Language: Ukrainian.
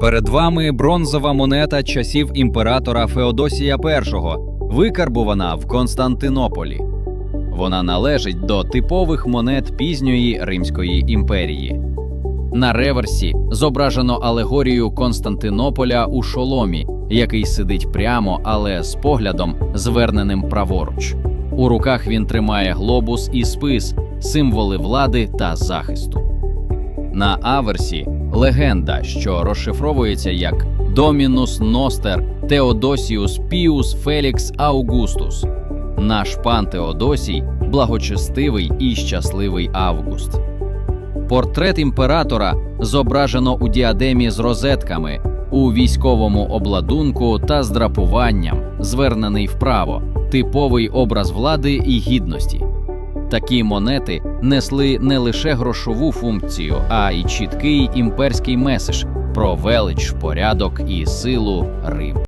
Перед вами бронзова монета часів імператора Феодосія І, викарбувана в Константинополі. Вона належить до типових монет пізньої Римської імперії. На реверсі зображено алегорію Константинополя у шоломі, який сидить прямо, але з поглядом, зверненим праворуч. У руках він тримає глобус і спис, символи влади та захисту. На аверсі легенда, що розшифровується як Домінус Ностер Теодосіус Піус Фелікс Аугустус. Наш пан Теодосій благочестивий і щасливий Август. Портрет імператора зображено у діадемі з розетками, у військовому обладунку та з драпуванням, звернений вправо, типовий образ влади і гідності. Такі монети несли не лише грошову функцію, а й чіткий імперський меседж про велич, порядок і силу Риму.